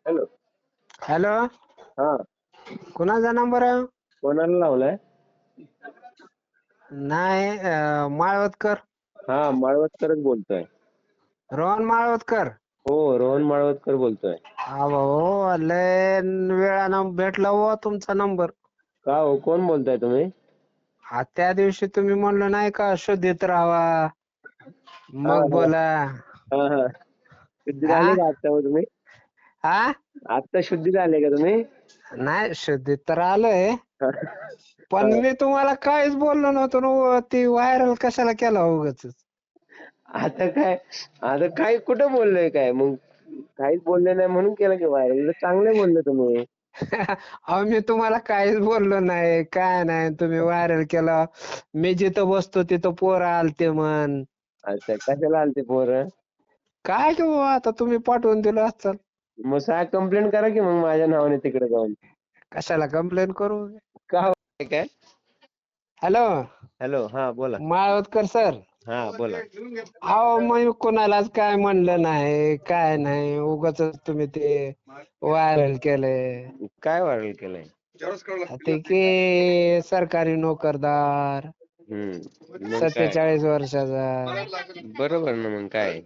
Hello. Hello. हा. कुणाचा number आहे? कोणाला लावलाय? नाही अं, माळवतकर. हा माळवतकरच बोलतोय. रोहन माळवतकर? हो रोहन माळवतकर बोलतोय. हा भाऊ लय वेळानं भेटला हो तुमचा नंबर. का हो कोण बोलताय तुम्ही? हा त्या दिवशी तुम्ही म्हणलो नाही का शुद्धीत राहावा. मग. बोला. हा हा. शुद्धीत हा? आले का आता हो तुम्ही? हा? आत्ता शुद्धीत आले का तुम्ही? नाही शुद्धीत तर आलोय. पण मी तुम्हाला काहीच बोललो नव्हतो ना. ती व्हायरल कशाला केला उगाच आता काय आता काय कुठं बोललोय काय? मग काहीच बोलले नाही म्हणून केलं की व्हायरल चांगले बोलले तुम्ही. अहो मी तुम्हाला काहीच बोललो नाही. काय नाही तुम्ही व्हायरल केला. मी जिथं बसतो तिथं पोरं आलते म्हण. अच्छा कशाला आलते पोरं? काय की बाबा आता तुम्ही पाठवून दिलं असाल मग साहेब कंप्लेंट करा की मग माझ्या नावाने तिकडे जाऊन. कशाला कंप्लेंट करू? का हो? काय हॅलो हॅलो हा बोला. माळवतकर सर? हा बोला. अहो मग कोणालाच काय म्हणलं नाही काय नाही उगाच तुम्ही ते व्हायरल केलंय. काय व्हायरल केलंय? ते की सरकारी नोकरदार हम्म मग काय? सत्तेचाळीस वर्षाचा. बरोबर ना मग काय?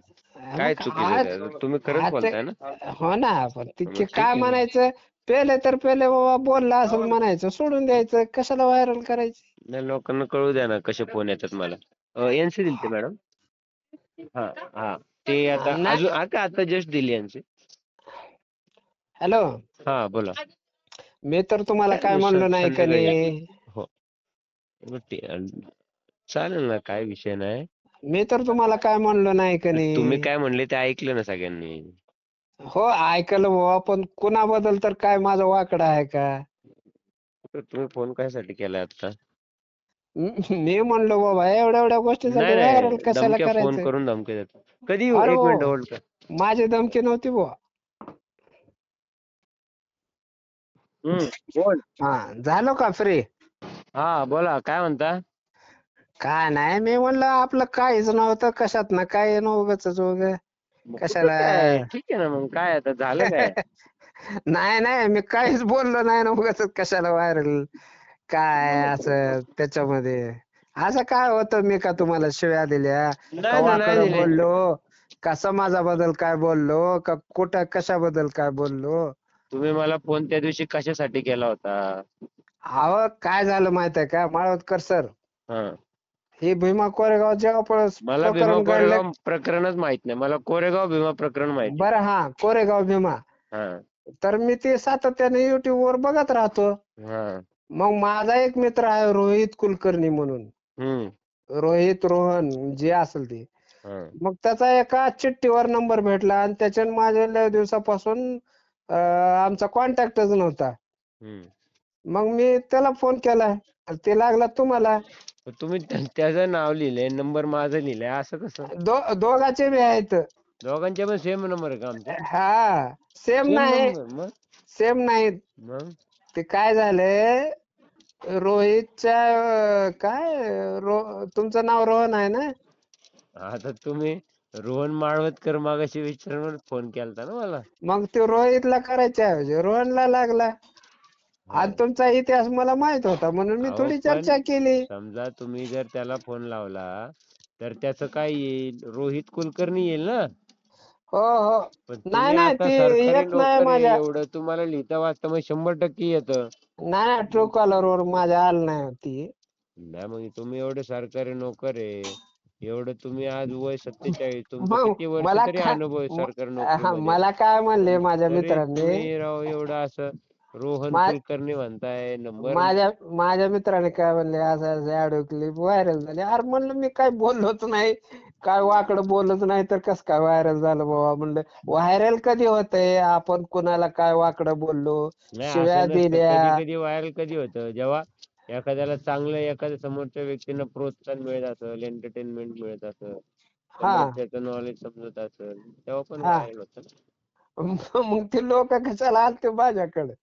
काय मग चुकीचं आज- त्यात? तुम्ही खरंच बोलताय ना? हो ना पण मग ठीक काय आहे ना. म्हणायचं? पेले तर पेले बाबा बोलला असं म्हणायचं सोडून द्यायचं कशाला व्हायरल करायचं? नाही लोकांना कळू द्या ना कसे फोन येतात मला. एनसी दिलते मॅडम. हा हा. ते आता. अजून आता आता जस्ट दिली यांची? हॅलो? हा बोला. मी तर तुम्हाला काय म्हणलो नाही का संध्याकाळी या. नाही हो. मग ते- चालेल ना काय विषय नाही. मी तर तुम्हाला काय म्हणलो नाही का नाही तुम्ही काय म्हणले ते ऐकलं ना सगळ्यांनी. हो ऐकलं बाबा पण कुणाबद्दल तर काय माझं वाकडं आहे का? तर तुम्ही फोन कशासाठी केलाय आता? म- मी म्हणलो बाबा एवढ्या एवढ्या गोष्टीसाठी नाही व्हायरल नाही कशाला धमक्या फोन करायचं? करून धमकी देतात. कधी येऊ अरे एक हो. मिनिट होल्ड कर. माझी धमकी नव्हती बुवा. हम्म बोल. हा झालो का फ्री हा बोला काय म्हणता? काय नाही मी म्हणलं आपलं काहीच नव्हतं कशात ना काय न उगाच उग. मग कशाला? काय? ठीक आहे ना मग काय आता झालं काय? नाही नाही मी काहीच बोललो नाही ना उगाच कशाला व्हायरल काय असं त्याच्यामध्ये. असं काय होतं मी का तुम्हाला शिव्या दिल्या? का नाही ना, नाही वाकडं दिले. बोललो? का समाजाबद्दल काय बोललो? का कुठं कशाबद्दल काय बोललो? तुम्ही मला फोन त्या दिवशी कशासाठी केला होता? अहो काय झालं माहीत आहे का? माळवतकर सर. हा. हे भीमा कोरेगाव जेव्हा पळस मला भीमा प्रकरण कोरेगाव प्रकरणच माहीत नाही. मला कोरेगाव भीमा प्रकरण माहिती बरं हा कोरेगाव भीमा. हा. तर मी ते सातत्याने युट्यूब वर बघत राहतो. हा. मग माझा एक मित्र आहे रोहित कुलकर्णी म्हणून. हम्म. रोहित रोहन जे असेल ते. हा. मग त्याचा एका चिठ्ठीवर नंबर भेटला आणि त्याच्यानं माझ्या लय दिवसापासून अं, आमचा कॉन्टॅक्टच नव्हता. हम्म. मग मी त्याला फोन केला. ते लागला तुम्हाला. तुम्ही त्या- त्याचं नाव लिहिलंय नंबर माझा लिहिलाय असं कसं? दो दोघाचे बी आहेत. दोघांचे पण सेम नंबर आहे का आमचे? हा सेम Same नाही. number? मग? सेम नाहीत मग? ते काय झालंय? रोहितच्या अं, काय रो तुमचं नाव रोहन आहे ना? आता तुम्ही रोहन माळवतकर मागाशी विचारून फोन केलता ना मला. मग ते रोहितला करायच्या ऐवजी. रोहनला लागला. आणि तुमचा इतिहास मला माहीत होता म्हणून मी अहो, थोडी पण चर्चा केली. समजा तुम्ही जर त्याला फोन लावला तर त्याचं काय येईल? रोहित कुलकर्णी येईल ना? हो हो. पण नाही, तुम्ही नाही, आता ते सरकारी येत नाही नोकर आहे, माझ्या- एवढं तुम्हाला लिहिता वाचता मग शंभर टक्के येतं. नाही नाही ट्रू कॉलर वर माझ्या आलं नाही होती नाही मग तुम्ही एवढे सरकारी नोकर आहे. एवढं तुम्ही आज वय सत्तेचाळीस तुमचं मग किती वर्ष मला तरी अनुभव आहे म- सरकारी हा, नोकरीमध्ये? मला काय म्हणले माझ्या तरी मित्रांनी? तुम्ही राव एवढं असं रोहन मा- कुलकर्णी म्हणताय नंबर माझ्या माझ्या मित्राने काय म्हणले असं असं ऑडिओ क्लिप व्हायरल झाली. अरे म्हणलं मी काय बोललोच नाही. काय वाकडं बोललोच नाही तर कस काय व्हायरल झालं बाबा? म्हणलं व्हायरल कधी होतंय? आपण कुणाला काय वाकडं बोललो? शिव्या दिल्या. कधी कधी व्हायरल कधी होतं? जेव्हा एखाद्याला चांगलं एखाद्या समोरच्या व्यक्तीला प्रोत्साहन मिळत असेल एंटरटेनमेंट मिळत असेल हा. समोरच्याचं नॉलेज समजत असेल तेव्हा पण हा. व्हायरल होतं. ना. मग ते लोक कशाला आलते माझ्याकडे?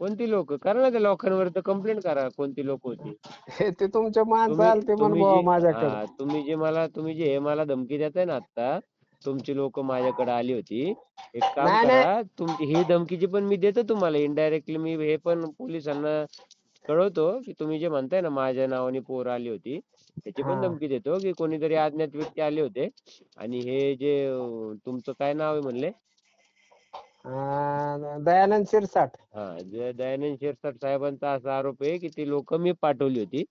कोणती लोक? करा ना त्या लोकांवर तर कंप्लेंट करा कोणती लोक होती. हे ते तुमचे माणसं तुम्ही आलते तुम्ही जी माझ्याकडे. हा, तुम्ही जे मला तुम्ही जे हे मला धमकी देताय ना आता तुमची लोक माझ्याकडे आली होती. एक काम नाही, नाही. करा तुमची ही धमकीची पण मी देतो तुम्हाला. इनडायरेक्टली मी हे पण पोलिसांना कळवतो की तुम्ही जे म्हणताय ना माझ्या नावाने पोर आली होती त्याची पण हा. धमकी देतो की कोणीतरी अज्ञात व्यक्ती आले होते. आणि हे जे अं, तुमचं काय नाव आहे म्हणले? अं, दयानंद शिरसाट. हा जे दयानंद शिरसाट साहेबांचा असा आरोप आहे की ती लोक मी पाठवली होती.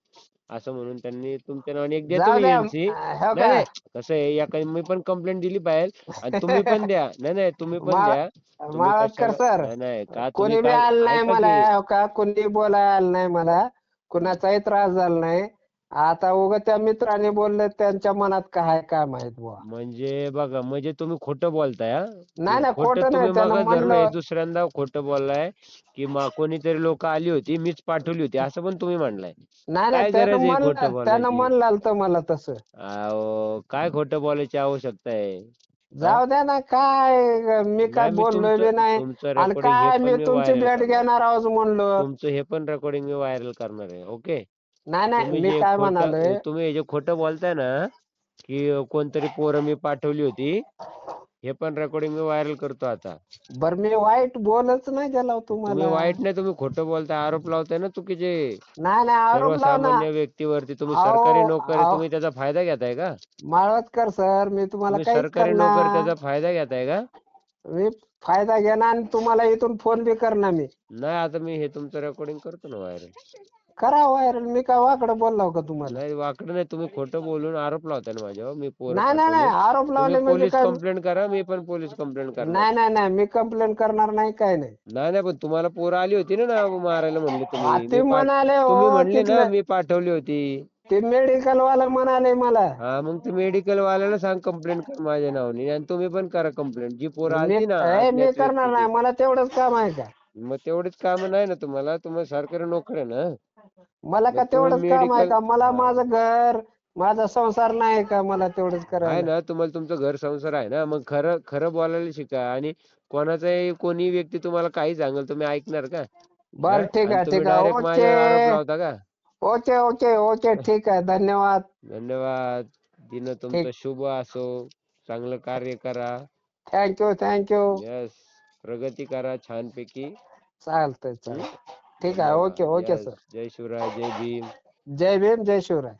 असं म्हणून त्यांनी तुमच्या नावाने एक देतो जाऊ द्या एमसी अं, हो नाही का? नाही कसं आहे या काही मी पण कंप्लेंट दिली पाहिजे आणि तुम्ही पण द्या. नाही नाही तुम्ही पण द्या. तुम्ही कशाला- सर नाही नाही का कोणी तुम्ही बी काय आलं नाही ऐका मला की, हो का? कोणी बोलायला आलं नाही मला. कुणाचाही त्रास झाला नाही. आता उगा त्या मित्राने बोलले त्यांच्या मनात काय काय माहीत बुवा. म्हणजे बघा म्हणजे तुम्ही खोटं बोलताय हा? नाही नाही खोटं खोटं तुम्ही नाही म्हणलं. दुसऱ्यांदा खोटं बोललाय की मा कोणीतरी लोक आली होती मीच पाठवली होती असं पण तुम्ही म्हणलाय. नाही काय नाही त्यानं गरज आहे खोटं म्हणलं त्यानं बोलायची? म्हणलं तर मला तसं. अहो, काय खोटं बोलायची आवश्यकता आहे? जाऊ द्या ना काय मी काय नाही, मी बोललोय बी नाही. तुमचं आणि हे काय पण मी मी तुमची भेट करणार. घेणार आहोत म्हणलो. तुमचं हे पण रेकॉर्डिंग मी व्हायरल करणार आहे ओके? नाही नाही तुम्ही मी जे काय खोटं म्हणालोय? तुम्ही हे जे खोटं बोलताय ना की कोणतरी पोरं मी पाठवली होती हे पण रेकॉर्डिंग मी व्हायरल करतो आता. बर मी वाईट बोलच नाही गेला हो तुम्ही तुम्हाला वाईट नाही तुम्ही खोटं बोलताय आरोप लावताय ना चुकीचे. नाही नाही आरोप लाव ना. सर्वसामान्य व्यक्तीवरती तुम्ही अहो, सरकारी नोकर आहे, अहो. तुम्ही त्याचा फायदा घेताय का? माळवतकर सर मी तुम्हाला तुम्ही काहीच सरकारी नोकर करणार त्याचा फायदा घेताय का? मी फायदा घेणार आणि तुम्हाला इथून फोन बी करणार मी. नाही आता मी हे तुमचं रेकॉर्डिंग करतो ना व्हायरल करा व्हायरल मी काय वाकडं बोललो का तुम्हाला? नाही वाकडं नाही तुम्ही खोटं बोलून आरोप लावताय ना माझ्यावर मी पोरं नाही नाही नाही. आरोप लावले तुम्ही म्हणजे पोलीस काय? कंप्लेंट करा मी पण पोलीस कंप्लेंट करणार. नाही नाही नाही मी कंप्लेंट करणार नाही काय नाही. नाही नाही पण तुम्हाला पोरं आली होती ना ना मारायला म्हणले तुम्ही. ते मी पाठ- म्हणाले तुम्ही हो म्हणले ना तिथलं मी पाठवली होती. ते मेडिकल वाला म्हणाले मला. हा मग ते मेडिकल वाल्याला सांग कंप्लेंट कर माझ्या नावाने आणि तुम्ही पण करा कंप्लेंट जी पोरं मी आली ना ए, मी अज्ञात करणार व्यक्तीची. नाही मला तेवढंच काम आहे का? मग तेवढेच काम नाही ना तुम्हाला तुम्हाला सरकारी नोकर आहे ना? मला का तेवढंच काम आहे का? मला. माझं घर माझा संसार नाही का? मला तेवढंच आहे करायला. ना तुम्हाला तुमचं घर संसार आहे ना? मग खरं खरं बोलायला शिका. आणि कोणाचाही कोणी व्यक्ती तुम्हाला काही सांगेल तुम्ही ऐकणार का? बर हा? ठीक आणि आहे तुम्ही ठीक आहे. direct माझ्यावर आरोप ओके लावता का? ओके ओके ओके ठीक आहे. धन्यवाद. धन्यवाद. दिन तुमचं शुभ असो. चांगलं कार्य करा. Thank you thank you. Yes. प्रगती करा छानपैकी. चालतंय चालतंय. ठीक आहे. Okay okay. सर. जय शिवराय जय भीम. जय भीम जय शिवराय.